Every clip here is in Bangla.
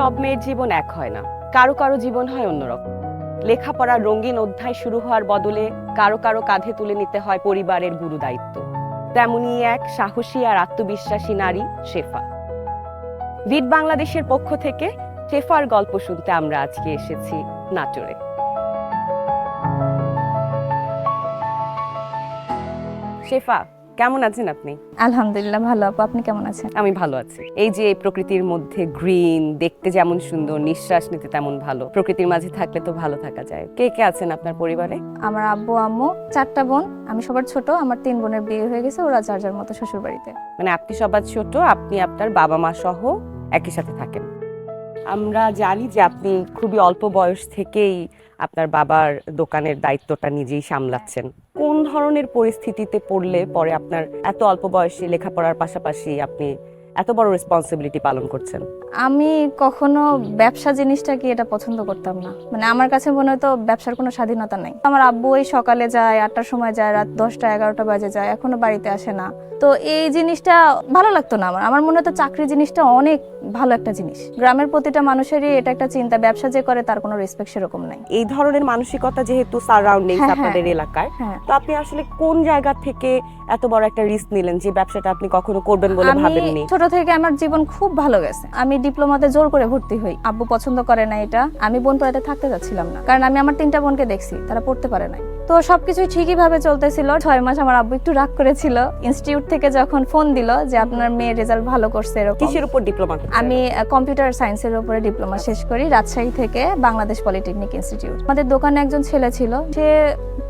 সব মেয়ের জীবন এক হয় না। কারও কারও জীবন হয় অন্যরকম। লেখাপড়ার রঙিন অধ্যায় শুরু হওয়ার বদলে কারও কারও কাঁধে তুলে নিতে হয় পরিবারের গুরু দায়িত্ব। তেমনি এক সাহসী আর আত্মবিশ্বাসী নারী, শেফা। বিট বাংলাদেশের পক্ষ থেকে শেফার গল্প শুনতে আমরা আজকে এসেছি নাটোরে। শেফা কেমন আছেন আপনি? আলহামদুলিল্লাহ ভালো আপু। আপনি কেমন আছেন? আমি ভালো আছি। এই যে প্রকৃতির মধ্যে গ্রিন দেখতে যেমন সুন্দর নিঃশ্বাস নিতে তেমন ভালো প্রকৃতির মাঝে থাকলে তো ভালো থাকা যায়। কে কে আছেন আপনার পরিবারে? আমার আব্বু আম্মু চারটা বোন আমি সবার ছোট আমার তিন বোনের বিয়ে হয়ে গেছে ওরা যার যার মতো শ্বশুর বাড়িতে মানে আপনি সবার ছোট আপনি আপনার বাবা মা সহ একই সাথে থাকেন। আমরা জানি যে আপনি খুবই অল্প বয়স থেকেই আপনার বাবার দোকানের দায়িত্বটা নিজেই সামলাচ্ছেন। কোন ধরনের পরিস্থিতিতে পড়লে পরে আপনার এত অল্প বয়সে লেখাপড়ার পাশাপাশি আপনি এত বড় রেসপন্সিবিলিটি পালন করছেন? আমি কখনো ব্যবসা জিনিসটা কি এটা পছন্দ করতাম না। মানে আমার কাছে মনে হতো ব্যবসার কোনো স্বাধীনতা নাই। আমার আব্বু ওই সকালে যায়, আটটার সময় যায়, রাত দশটা, এগারোটা বাজে যায়, এখনও বাড়িতে আসে না। তো এই জিনিসটা ভালো লাগতো না আমার। আমার মনে হতো চাকরি জিনিসটা অনেক ভালো একটা জিনিস। গ্রামের প্রতিটা মানুষেরই এটা একটা চিন্তা ব্যবসা যে করে তার কোনো রেসপেক্ট সেরকম নাই। এই ধরনের মানসিকতা যেহেতু সারাউন্ডিংস হ্যাঁ, হ্যাঁ। আপনাদের এলাকায় হ্যাঁ। তো আপনি আসলে কোন জায়গা থেকে এত বড় একটা রিস্ক নিলেন যে ব্যবসাটা আপনি কখনো করবেন বলে ভাবেননি? ছোট থেকে আমার জীবন খুব ভালো গেছে। আমি ডিপ্লোমাতে জোর করে ভর্তি হই। আব্বু পছন্দ করে না এটা। আমি বোন পড়াতে থাকতে যাচ্ছিলাম না। কারণ আমি আমার তিনটা বোনকে দেখছি তারা পড়তে পারে নাই। তো সব কিছুই ঠিকইভাবে চলতেছিল। ছয় মাস আমার আব্বু একটু রাগ করেছিল। ইনস্টিটিউট থেকে যখন ফোন দিল যে আপনার মেয়ের রেজাল্ট ভালো করছে এরকম। কিসের উপর ডিপ্লোমা আমি কম্পিউটার সায়েন্সের উপরে ডিপ্লোমা শেষ করি রাজশাহী থেকে বাংলাদেশ পলিটেকনিক ইনস্টিটিউট আমাদের দোকানে একজন ছেলে ছিল সে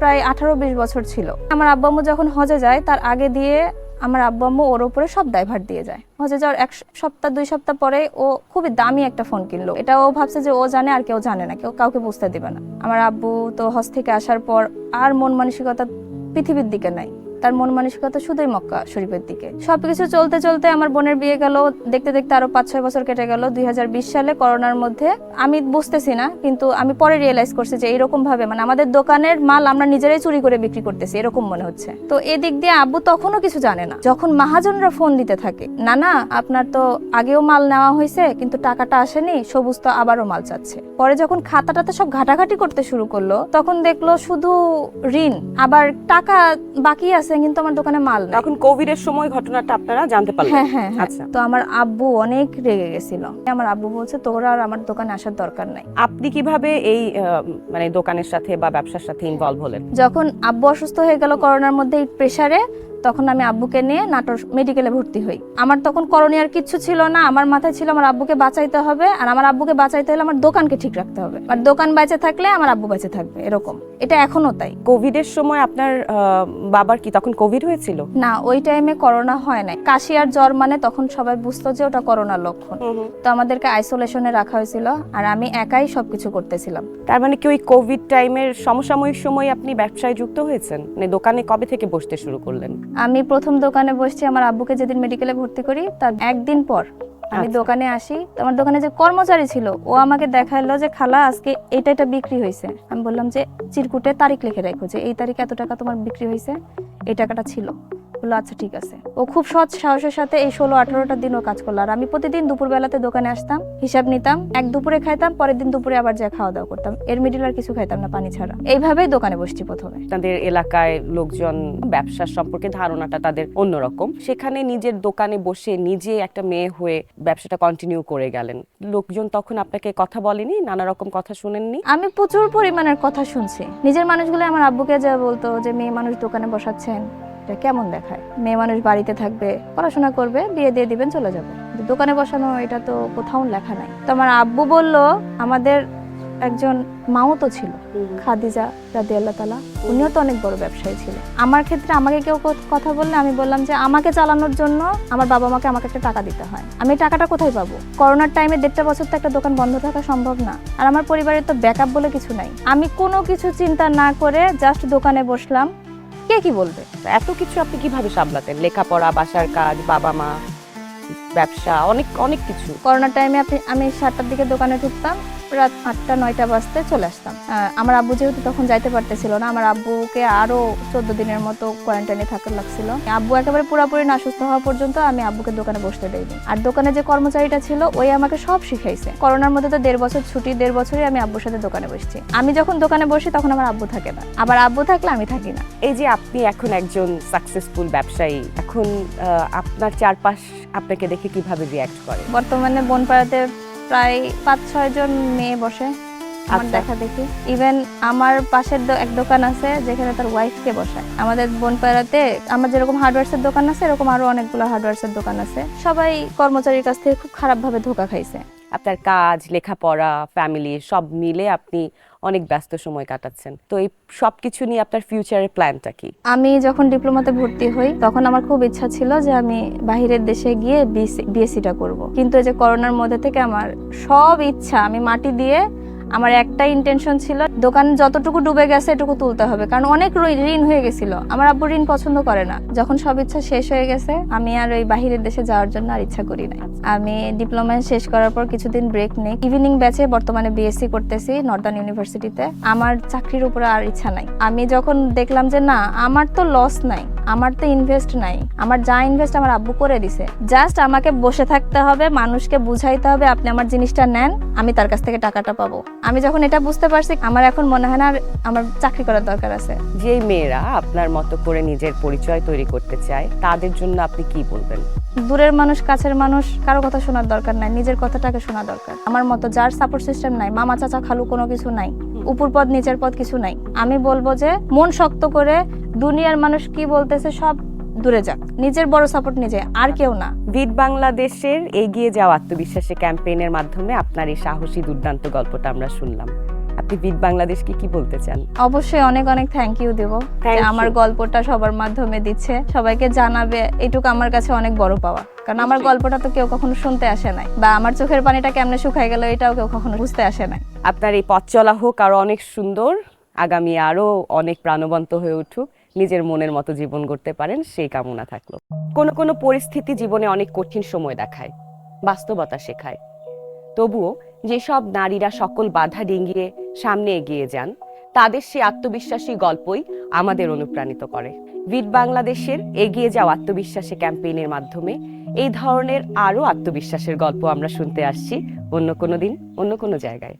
প্রায় আঠারো বিশ বছর ছিল। আমার আব্বু আম্মু যখন হজে যায় তার আগে দিয়ে আমার আব্বু আম্মু ওর উপরে সব দায়ভার দিয়ে যায়। হজে যাওয়ার এক সপ্তাহ, দুই সপ্তাহ পরে ও খুবই দামি একটা ফোন কিনলো। এটা ও ভাবছে যে ও জানে আর কেউ জানে না, কেউ কাউকে বুঝতে দিবে না। আমার আব্বু তো হজ থেকে আসার পর আর মন মানসিকতা পৃথিবীর দিকে নাই। তার মন মানসিকতা শুধুই মক্কা শরীফের দিকে। সবকিছু চলতে চলতে আমার বোনের বিয়ে গেল, দেখতে দেখতে আরও পাঁচ ছয় বছর কেটে গেল। দুই সালে করোনার মধ্যে আমি বুঝতেছি না, কিন্তু আমি পরে রিয়েলাইজ করছি যে এরকম ভাবে মানে আমাদের দোকানের মাল আমরা নিজেরাই চুরি করে বিক্রি করতেছি, এরকম মনে হচ্ছে। তো এদিক দিয়ে আব্বু তখনও কিছু জানে না। যখন মাহাজনরা ফোন দিতে থাকে, না না, আপনার তো আগেও মাল নেওয়া হয়েছে, কিন্তু টাকাটা আসেনি, সবুজ তো আবারও মাল চাচ্ছে। পরে যখন খাতাটাতে সব ঘাটাঘাটি করতে শুরু করল, তখন দেখল শুধু ঋণ, আবার টাকা বাকি আছে কিন্তু আমার দোকানে মাল নেই। তখন কোভিড এর সময় ঘটনাটা আপনারা জানতে পারলেন। হ্যাঁ হ্যাঁ হ্যাঁ। আচ্ছা। তো আমার আব্বু অনেক রেগে গেছিল। আমার আব্বু বলছে তোরা আর আমার দোকানে আসার দরকার নাই। আপনি কীভাবে এই মানে দোকানের সাথে বা ব্যবসার সাথে ইনভলভ হলেন? যখন আব্বু অসুস্থ হয়ে গেল করোনার মধ্যে এই প্রেসারে তখন আমি আব্বুকে নিয়ে নাটোর মেডিকেলে ভর্তি হই। আমার তখন করণীয় আর কিচ্ছু ছিল না। আমার মাথায় ছিল আমার আব্বুকে বাঁচাইতে হবে আর আমার আব্বুকে বাঁচাইতে হলে আমার দোকানকে ঠিক রাখতে হবে। আর দোকান বেঁচে থাকলে আমার আব্বু বেঁচে থাকবে এরকম। এটা এখনও তাই। কোভিড এর সময় আপনার বাবার কি তখন কোভিড হয়েছিল? না ওই টাইমে করোনা হয় নাই। কাশি আর জ্বর মানে তখন সবাই বুঝতো যে ওটা করোনার লক্ষণ। তো আমাদেরকে আইসোলেশনে রাখা হয়েছিল আর আমি একাই সবকিছু করতেছিলাম। তার মানে কি ওই কোভিড টাইমের সমসাময়িক সময় আপনি ব্যবসায় যুক্ত হয়েছেন? মানে দোকানে কবে থেকে বসতে শুরু করলেন? আমি প্রথম দোকানে বসছি আমার আব্বুকে যেদিন মেডিকেলে ভর্তি করি তার একদিন পর আমি আচ্ছা। দোকানে আসি। তোমার দোকানে যে কর্মচারী ছিল ও আমাকে দেখাল যে খালা আজকে এটা এটা বিক্রি হয়েছে। আমি বললাম যে চিরকুটে তারিখ লিখে রাখো যে এই তারিখে এত টাকা তোমার বিক্রি হয়েছে এই টাকাটা ছিল। বলল আচ্ছা ঠিক আছে। ও খুব সৎ সাহসের সাথে এই ষোলো আঠারোটা দিনও কাজ করল। আর আমি প্রতিদিন দুপুরবেলাতে দোকানে আসতাম হিসাব নিতাম এক দুপুরে খাইতাম পরের দিন দুপুরে আবার যা খাওয়া দাওয়া করতাম। এর মিডিল আর কিছু খাইতাম না পানি ছাড়া। এইভাবেই দোকানে বসছি প্রথমে। তাদের এলাকায় লোকজন ব্যবসার সম্পর্কে ধারণাটা তাদের অন্যরকম। সেখানে নিজের দোকানে বসে নিজে একটা মেয়ে হয়ে ব্যবসাটা কন্টিনিউ করে গেলেন। লোকজন তখন আপনাকে কথা বলেনি নানা রকম কথা শুনেননি? আমি প্রচুর পরিমাণের কথা শুনছি। নিজের মানুষগুলো আমার আব্বুকে যা বলতো যে মেয়ে মানুষ দোকানে বসাচ্ছেন। এটা কেমন দেখায়? মেয়ে মানুষ বাড়িতে থাকবে পড়াশোনা করবে বিয়ে দিয়ে দিবেন চলে যাবে। দোকানে বসানো এটা তো কোথাও লেখা নাই। তো আমার আব্বু বলল আমাদের একজন মাও তো ছিল খাদিজা রাদি আল্লাহ তালা উনিও তো অনেক বড় ব্যবসায়ী ছিল। আমার ক্ষেত্রে আমাকে কেউ কথা বললে আমি বললাম যে আমাকে চালানোর জন্য আমার বাবা মাকে আমাকে একটা টাকা দিতে হয়। আমি টাকাটা কোথায় পাবো? করোনার টাইমে দেড়টা বছর তো একটা দোকান বন্ধ থাকা সম্ভব না। আর আমার পরিবারের তো ব্যাকআপ বলে কিছু নাই। আমি কোনো কিছু চিন্তা না করে জাস্ট দোকানে বসলাম। কে কি বলবে? এত কিছু আপনি কীভাবে সামলাতেন? লেখাপড়া, বাসার কাজ, বাবা মা, ব্যবসা, অনেক অনেক কিছু। করোনার টাইমে আপনি, আমি সাতটার দিকে দোকানে ঢুকতাম। রাত আটটা নয়টা বাজতে চলে আসতাম। আমার আব্বু যেহেতু তখন যাইতে পারতেছিল না আমার আব্বুকে আরও চোদ্দ দিনের মতো কোয়ারেন্টাইনে থাকার লাগছিল। আব্বু একেবারে পুরোপুরি না সুস্থ হওয়া পর্যন্ত আমি আব্বুকে দোকানে বসতে দেইনি। আর দোকানে যে কর্মচারীটা ছিল ওই আমাকে সব শিখাইছে। করোনার মধ্যে তো দেড় বছর ছুটি দেড় বছরই আমি আব্বুর সাথে দোকানে বসছি। আমি যখন দোকানে বসি তখন আমার আব্বু থাকে না। আবার আব্বু থাকলে আমি থাকি না। এই যে আপনি এখন একজন সাকসেসফুল ব্যবসায়ী এখন আপনার চারপাশ আপনাকে দেখে কীভাবে রিয়াক্ট করে? বর্তমানে বনপাড়াতে প্রায় পাঁচ ছয় জন মেয়ে বসে আমার আচ্ছা। দেখা দেখি। ইভেন আমার পাশের এক দোকান আছে যেখানে তার ওয়াইফকে বসায়। আমাদের বনপাড়াতে আমার যেরকম হার্ডওয়ার্সের দোকান আছে এরকম আরও অনেকগুলো হার্ডওয়ার্সের দোকান আছে। সবাই কর্মচারীর কাছ থেকে খুব খারাপভাবে ধোকা খাইছে। আপনার কাজ, লেখাপড়া ফ্যামিলি সব মিলে আপনি অনেক ব্যস্ত সময় কাটাচ্ছেন। তো এই সব কিছু নিয়ে আপনার ফিউচারের প্ল্যানটা কি? আমি যখন ডিপ্লোমাতে ভর্তি হই, তখন আমার খুব ইচ্ছা ছিল যে আমি বাহিরের দেশে গিয়ে বিএসসিটা করব। কিন্তু এই যে করোনার মধ্যে থেকে আমার সব ইচ্ছা আমি মাটি দিয়ে আমার একটা ইন্টেনশন ছিল, দোকান যতটুকু ডুবে গেছে এটুকু তুলতে হবে। কারণ অনেক ঋণ- হয়ে গেছিল। আমার আব্বু ঋণ পছন্দ করে না। যখন সব ইচ্ছা শেষ হয়ে গেছে, আমি আর ওই বাহিরের দেশে যাওয়ার জন্য আর ইচ্ছা করি না আমি ডিপ্লোমা শেষ করার পর কিছুদিন ব্রেক নেই। ইভিনিং ব্যাচে বর্তমানে বিএসসি করতেছি নর্দার্ন ইউনিভার্সিটিতে আমার চাকরির উপরে আর ইচ্ছা নাই। আমি যখন দেখলাম যে না, আমার তো লস নাই আমার তো ইনভেস্ট নাই। আমার যা ইনভেস্ট আমার আব্বু করে দিছে। জাস্ট আমাকে বসে থাকতে হবে মানুষকে বুঝাইতে হবে আপনি আমার জিনিসটা নেন আমি তার কাছ থেকে টাকাটা পাবো। আমি যখন এটা বুঝতে পারছি আমার এখন মনে হয় না আমার চাকরি করার দরকার আছে। যে মেয়েরা আপনার মতো করে নিজের পরিচয় তৈরি করতে চায় তাদের জন্য আপনি কি বলবেন? দূরের মানুষ কাছের মানুষ কারও কথা শোনার দরকার নাই নিজের কথাটাকে শোনা দরকার। আমার মতো যার সাপোর্ট সিস্টেম নাই মামা চাচা খালু কোনো কিছু নাই উপর পদ নিচের পদ কিছু নাই। আমি বলব যে মন শক্ত করে দুনিয়ার মানুষ কি বলতেছে সব দূরে যাক। নিজের বড় সাপোর্ট নিজে আর কেউ না। বিট বাংলাদেশের এগিয়ে যাওয়া আত্মবিশ্বাসী ক্যাম্পেইনের মাধ্যমে আপনার এই সাহসী দুর্দান্ত গল্পটা আমরা শুনলাম। আপনি বিট বাংলাদেশকে কি বলতে চান? অবশ্যই অনেক অনেক থ্যাংক ইউ দেব. আমার গল্পটা সবার মাধ্যমে দিচ্ছে। সবাইকে জানাবে এটুকু আমার কাছে অনেক বড় পাওয়া। কারণ আমার গল্পটা তো কেউ কখনো শুনতে আসে নাই। বা আমার চোখের পানিটা কেমনে শুকায় গেল এটাও কেউ কখনো বুঝতে আসে নাই। আপনার এই পথ চলা হোক আরও অনেক সুন্দর। আগামী আরও অনেক প্রাণবন্ত হয়ে উঠুক। নিজের মনের মতো জীবন করতে পারেন, সেই কামনা থাকল। কোনো কোনো পরিস্থিতি জীবনে অনেক কঠিন সময় দেখায়, বাস্তবতা শেখায়। তবুও যেসব নারীরা সকল বাধা ডিঙ্গিয়ে সামনে এগিয়ে যান, তাদের সেই আত্মবিশ্বাসী গল্পই আমাদের অনুপ্রাণিত করে। বিট বাংলাদেশের এগিয়ে যাওয়া আত্মবিশ্বাসী ক্যাম্পেইনের মাধ্যমে এই ধরনের আরও আত্মবিশ্বাসের গল্প আমরা শুনতে আসছি অন্য কোনো দিন, অন্য কোনো জায়গায়।